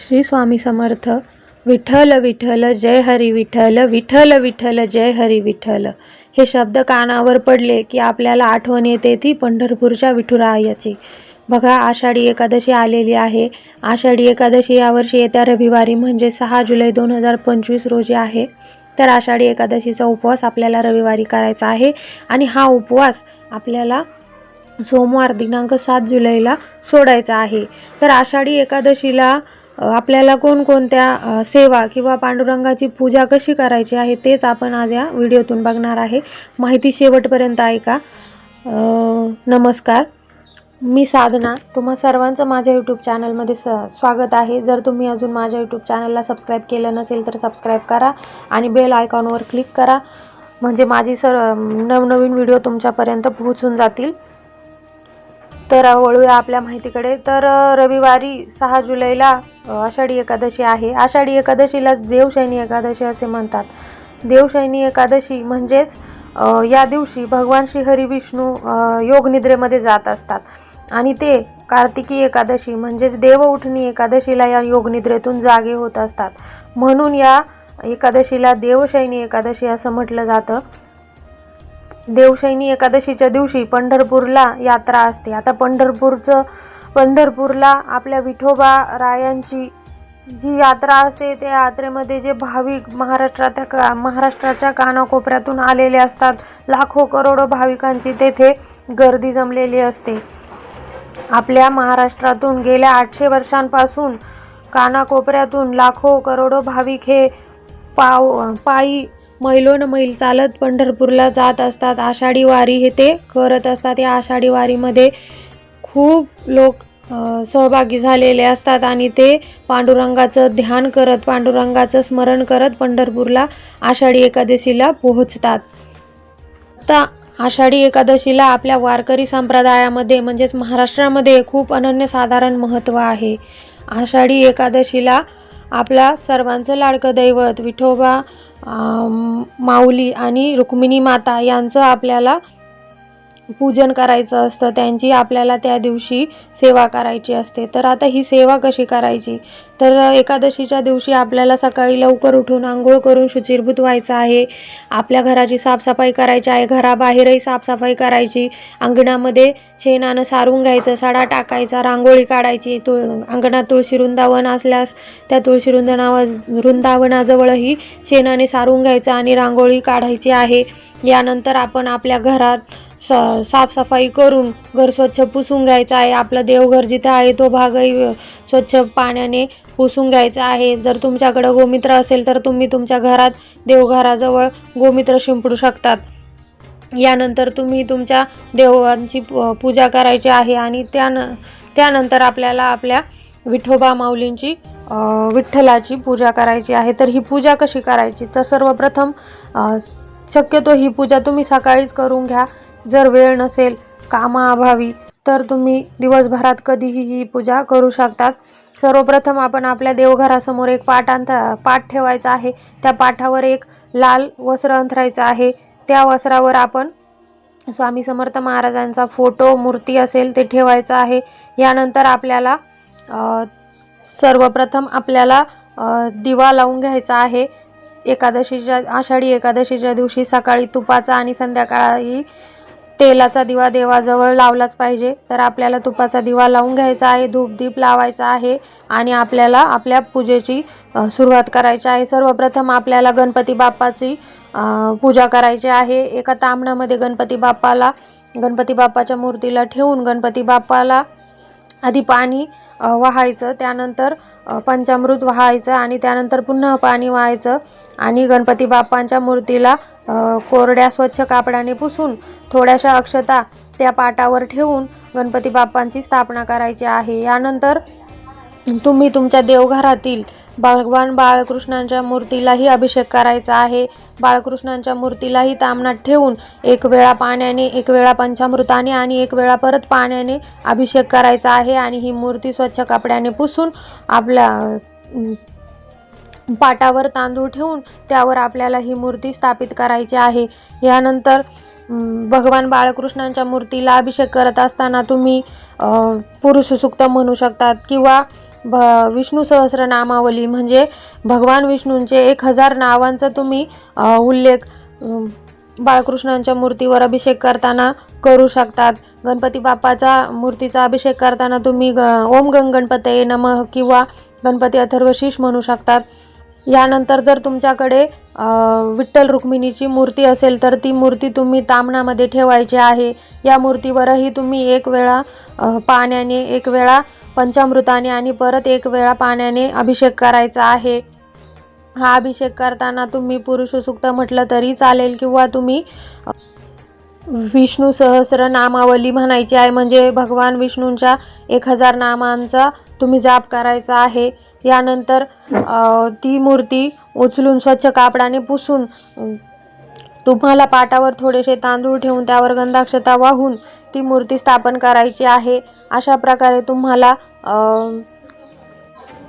श्री स्वामी समर्थ. विठ्ठल विठ्ठल जय हरी विठ्ठल विठ्ठल विठ्ठल जय हरी विठ्ठल. हे शब्द कानावर पडले की आपल्याला आठवण येते ती पंढरपूरच्या विठुरायाची. बघा आषाढी एकादशी आलेली आहे. आषाढी एकादशी यावर्षी येत्या रविवारी म्हणजे सहा जुलै दोन हजार पंचवीस रोजी आहे. तर आषाढी एकादशीचा उपवास आपल्याला रविवारी करायचा आहे आणि हा उपवास आपल्याला सोमवार दिनांक सात जुलैला सोडायचा आहे. तर आषाढी एकादशीला आपल्याला कोणकोणत्या सेवा किंवा पांडुरंगाची पूजा कशी करायची आहे तेच आपण आज या व्हिडिओतून बघणार आहे. माहिती शेवटपर्यंत ऐका. नमस्कार. मी साधना. तुम्हा सर्वांचं माझ्या यूट्यूब चॅनलमध्ये स स्वागत आहे. जर तुम्ही अजून माझ्या यूट्यूब चॅनलला सबस्क्राईब केलं नसेल तर सबस्क्राईब करा आणि बेल आयकॉनवर क्लिक करा. म्हणजे माझी सर नवनवीन व्हिडिओ तुमच्यापर्यंत पोहोचून जातील. तर वळूया आपल्या माहितीकडे. तर रविवारी सहा जुलैला आषाढी एकादशी आहे. आषाढी एकादशीला देवशैनी एकादशी असे म्हणतात. देवशैनी एकादशी म्हणजेच या दिवशी भगवान श्री हरी विष्णू योगनिद्रेमध्ये जात असतात. आणि ते कार्तिकी एकादशी म्हणजेच देव उठणी एकादशीला या योगनिद्रेतून जागे होत असतात. म्हणून या एकादशीला देवशैनी एकादशी असं म्हटलं जातं. देवशैनी एकादशीच्या दिवशी पंढरपूरला यात्रा असते. आता पंढरपूरचं पंढरपूरला आपल्या विठोबा रायांची जी यात्रा असते त्या यात्रेमध्ये जे भाविक महाराष्ट्रात का महाराष्ट्राच्या कानाकोपऱ्यातून आलेले असतात लाखो करोडो भाविकांची तेथे गर्दी जमलेली असते. आपल्या महाराष्ट्रातून गेल्या आठशे वर्षांपासून कानाकोपऱ्यातून लाखो करोडो भाविक हे पाव पायी मैलोन मैल चालत पंढरपूरला जात असतात. आषाढी वारी हे ते करत असतात. या आषाढी वारीमध्ये खूप लोक सहभागी झालेले असतात आणि ते पांडुरंगाचं ध्यान करत पांडुरंगाचं स्मरण करत पंढरपूरला आषाढी एकादशीला पोहोचतात. आता आषाढी एकादशीला आपल्या वारकरी संप्रदायामध्ये म्हणजेच महाराष्ट्रामध्ये खूप अनन्यसाधारण महत्त्व आहे. आषाढी एकादशीला आपला सर्वांचं लाडकं दैवत विठोबा माऊली आणि रुक्मिणी माता यांचं आपल्याला पूजन करायचं असतं त्यांची आपल्याला त्या दिवशी सेवा करायची असते. तर आता ही सेवा कशी करायची? तर एकादशीच्या दिवशी आपल्याला सकाळी लवकर उठून आंघोळ करून शुचिरभूत व्हायचं आहे. आपल्या घराची साफसफाई करायची आहे. घराबाहेरही साफसफाई करायची. अंगणामध्ये शेणानं सारून घ्यायचं सडा टाकायचा रांगोळी काढायची. तुळ अंगणात तुळशी वृंदावन असल्यास त्या तुळशी वृंदावा वृंदावनाजवळही शेणाने सारून घ्यायचं आणि रांगोळी काढायची आहे. यानंतर आपण आपल्या घरात स साफसफाई करून घर स्वच्छ पुसून घ्यायचं आहे. आपलं देवघर जिथं आहे तो भागही स्वच्छ पाण्याने पुसून घ्यायचा आहे. जर तुमच्याकडं गोमित्र असेल तर तुम्ही तुमच्या घरात देवघराजवळ गोमित्र शिंपडू शकतात. यानंतर तुम्ही तुमच्या देवांची पूजा करायची आहे आणि त्यान त्यानंतर आपल्याला आपल्या विठोबा माऊलींची विठ्ठलाची पूजा करायची आहे. तर ही पूजा कशी करायची? तर सर्वप्रथम शक्यतो ही पूजा तुम्ही सकाळीच करून घ्या. जर वेळ नसेल कामाअभावी तर तुम्ही दिवसभरात कधीही ही पूजा करू शकतात. सर्वप्रथम आपण आपल्या देवघरासमोर एक पाट अंतरा पाट ठेवायचा आहे. त्या पाठावर एक लाल वस्त्र अंथरायचं आहे. त्या वस्त्रावर आपण स्वामी समर्थ महाराजांचा फोटो मूर्ती असेल ते ठेवायचं आहे. यानंतर आपल्याला सर्वप्रथम आपल्याला दिवा लावून घ्यायचा आहे. एकादशीच्या आषाढी एकादशीच्या दिवशी सकाळी तुपाचा आणि संध्याकाळी तेलाचा दिवा देवाजवळ लावलाच पाहिजे. तर आपल्याला तुपाचा दिवा लावून घ्यायचा आहे धूप दीप लावायचा आहे आणि आपल्याला आपल्या पूजेची सुरुवात करायची आहे. सर्वप्रथम आपल्याला गणपती बाप्पाची पूजा करायची आहे. एका तांबणामध्ये गणपती बाप्पाला गणपती बाप्पाच्या मूर्तीला ठेवून गणपती बाप्पाला आधी पाणी वाहायचं. त्यानंतर पंचामृत वाहायचं आणि त्यानंतर पुन्हा पाणी वाहायचं आणि गणपती बाप्पांच्या मूर्तीला कोरड्या स्वच्छ कापडाने पुसून थोड्याशा अक्षता त्या पाटावर ठेवून गणपती बाप्पांची स्थापना करायची आहे. यानंतर तुम्ही तुमच्या देवघरातील भगवान बाळकृष्णांच्या मूर्तीलाही अभिषेक करायचा आहे. बाळकृष्णांच्या मूर्तीलाही तामणात ठेवून एक वेळा पाण्याने एक वेळा पंचामृताने आणि एक वेळा परत पाण्याने अभिषेक करायचा आहे आणि ही मूर्ती स्वच्छ कपड्याने पुसून आपल्या पाटावर तांदूळ ठेवून त्यावर आपल्याला ही मूर्ती स्थापित करायची आहे. यानंतर भगवान बाळकृष्णांच्या मूर्तीला अभिषेक करत असताना तुम्ही पुरुषसुक्त पुरुष सुक्त म्हणू शकतात किंवा भ विष्णू सहस्रनामावली म्हणजे भगवान विष्णूंचे एक हजार नावांचा तुम्ही उल्लेख बाळकृष्णांच्या मूर्तीवर अभिषेक करताना करू शकतात. गणपती बाप्पाचा मूर्तीचा अभिषेक करताना तुम्ही ग ओम गंग गणपतये नमः किंवा गणपती अथर्वशीष म्हणू शकतात. यानंतर जर तुमच्याकडे विठ्ठल रुक्मिणीची मूर्ती असेल तर ती मूर्ती तुम्ही तामणामध्ये ठेवायची आहे. या मूर्तीवरही तुम्ही एक वेळा पाण्याने एक वेळा पंचामृताने आणि परत एक वेळा पाण्याने अभिषेक करायचा आहे. हा अभिषेक करताना तुम्ही पुरुष सुक्त म्हटलं तरी चालेल किंवा तुम्ही विष्णू सहस्र नामावली म्हणायची आहे. म्हणजे भगवान विष्णूंच्या एक हजार नामांचा तुम्ही जाप करायचा आहे. यानंतर ती मूर्ती उचलून स्वच्छ कापडाने पुसून तुम्हाला पाटावर थोडेसे तांदूळ ठेवून त्यावर गंधाक्षता वाहून ती मूर्ती स्थापन करायची आहे. अशा प्रकारे तुम्हाला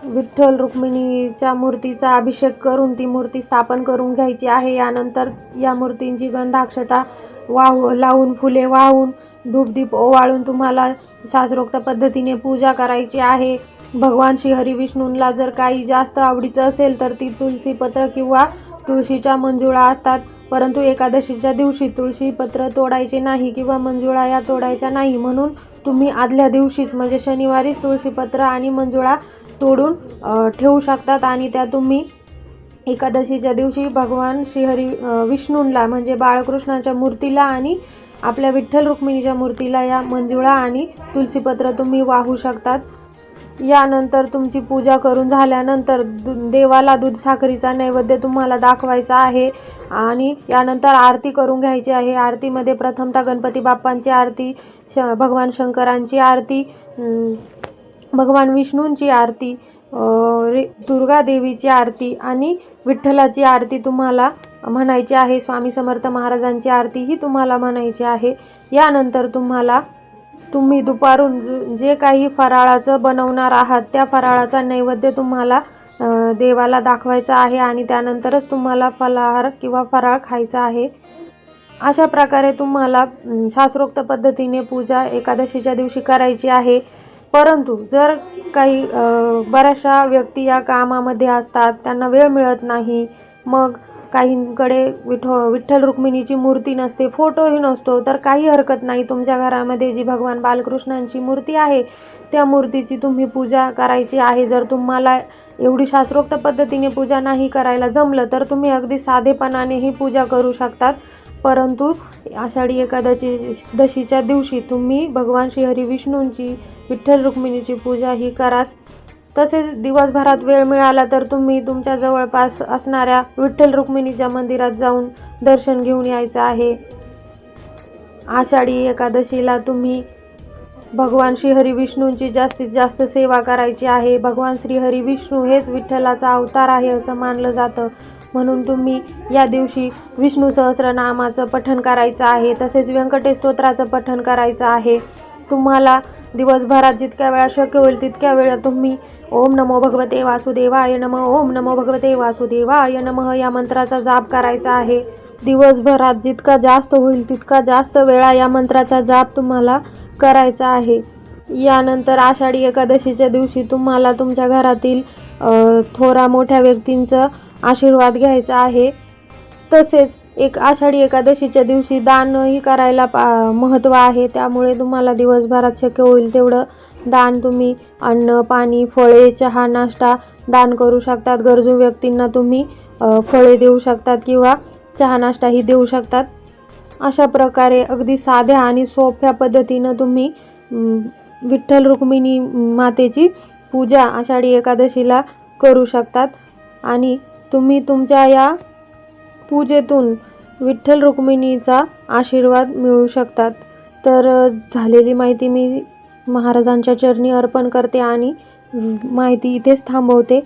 विठ्ठल रुक्मिणीच्या मूर्तीचा अभिषेक करून ती मूर्ती स्थापन करून घ्यायची आहे. यानंतर या मूर्तींची गंधाक्षता वाहू लावून फुले वाहून धूपदीप ओवाळून तुम्हाला शास्त्रोक्त पद्धतीने पूजा करायची आहे. भगवान श्री हरिविष्णूंना जर काही जास्त आवडीचं असेल तर ती तुळशीपत्र किंवा तुळशीच्या मंजुळा असतात. परंतु एकादशीच्या दिवशी तुळशीपत्र तोडायचे नाही किंवा मंजुळा या तोडायच्या नाही म्हणून तुम्ही आदल्या दिवशीच म्हणजे शनिवारीच तुळशीपत्र आणि मंजुळा तोडून ठेवू शकतात आणि त्या तुम्ही एकादशीच्या दिवशी भगवान श्रीहरी विष्णूंला म्हणजे बाळकृष्णाच्या मूर्तीला आणि आपल्या विठ्ठल रुक्मिणीच्या मूर्तीला या मंजुळा आणि तुलसीपत्र तुम्ही वाहू शकतात. यानंतर तुमची पूजा करून झाल्यानंतर दु देवाला दूध साखरीचा नैवेद्य तुम्हाला दाखवायचा आहे. आणि यानंतर आरती करून घ्यायची आहे. आरतीमध्ये प्रथमतः गणपती बाप्पांची आरती श भगवान शंकरांची आरती भगवान विष्णूंची आरती रे दुर्गा देवीची आरती आणि विठ्ठलाची आरती तुम्हाला म्हणायची आहे. स्वामी समर्थ महाराजांची आरती ही तुम्हाला म्हणायची आहे. यानंतर तुम्हाला तुम्ही दुपारून जे काही फराळाचं बनवणार आहात त्या फराळाचा नैवेद्य तुम्हाला देवाला दाखवायचा आहे आणि त्यानंतरच तुम्हाला फलाहार किंवा फराळ खायचा आहे. अशा प्रकारे तुम्हाला शास्त्रोक्त पद्धतीने पूजा एकादशीच्या दिवशी करायची आहे. परंतु जर काही बऱ्याचशा व्यक्ती या कामामध्ये असतात त्यांना वेळ मिळत नाही मग काहींकडे विठो विठ्ठल रुक्मिणीची मूर्ती नसते फोटोही नसतो तर काही हरकत नाही. तुमच्या घरामध्ये जी भगवान बालकृष्णांची मूर्ती आहे त्या मूर्तीची तुम्ही पूजा करायची आहे. जर तुम्हाला एवढी शास्त्रोक्त पद्धतीने पूजा नाही करायला जमलं तर तुम्ही अगदी साधेपणानेही पूजा करू शकतात. परंतु आषाढी एकादशी दशीच्या दिवशी तुम्ही भगवान श्रीहरी विष्णूंची विठ्ठल रुक्मिणीची पूजा ही कराच. तसेच दिवसभरात वेळ मिळाला तर तुम्ही तुमच्या जवळपास असणाऱ्या विठ्ठल रुक्मिणीच्या मंदिरात जाऊन दर्शन घेऊन यायचं आहे. आषाढी एकादशीला तुम्ही भगवान श्रीहरी विष्णूंची जास्तीत जास्त सेवा करायची आहे. भगवान श्रीहरी विष्णू हेच विठ्ठलाचा अवतार आहे असं मानलं जातं. म्हणून तुम्ही या दिवशी विष्णू सहस्रनामाचं पठण करायचं आहे. तसेच व्यंकटेश स्तोत्राचं पठण करायचं आहे. तुम्हाला दिवसभरात जितक्या वेळा शक्य होईल तितक्या वेळा तुम्ही ओम नमो भगवते वासुदेवाय नमः ओम नमो भगवते वासुदेवाय नमः या मंत्राचा जाप करायचा आहे. दिवसभरात जितका जास्त होईल तितका जास्त वेळा या मंत्राचा जाप तुम्हाला करायचा आहे. यानंतर आषाढी एकादशीच्या दिवशी तुम्हाला तुमच्या घरातील थोरा मोठ्या व्यक्तींचं आशीर्वाद घ्यायचा आहे. तसेच एक आषाढी एकादशीच्या दिवशी दानही करायला पा महत्त्व आहे. त्यामुळे तुम्हाला दिवसभरात शक्य होईल तेवढं दान तुम्ही अन्न पाणी फळे चहा नाश्ता दान करू शकतात. गरजू व्यक्तींना तुम्ही फळे देऊ शकतात किंवा चहा नाश्ताही देऊ शकतात. अशा प्रकारे अगदी साध्या आणि सोप्या पद्धतीनं तुम्ही विठ्ठल रुक्मिणी मातेची पूजा आषाढी एकादशीला करू शकतात. आणि तुम्ही तुमच्या या पूजेतून विठ्ठल रुक्मिणीचा आशीर्वाद मिळू शकतात. तर झालेली माहिती मी महाराजांच्या चरणी अर्पण करते आणि माहिती इथेच थांबवते.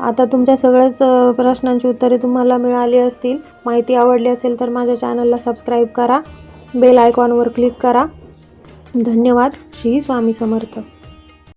आता तुमच्या सगळ्याच प्रश्नांची उत्तरे तुम्हाला मिळाली असतील माहिती आवडली असेल तर माझ्या चॅनलला सबस्क्राईब करा बेल आयकॉनवर क्लिक करा. धन्यवाद. श्री स्वामी समर्थ.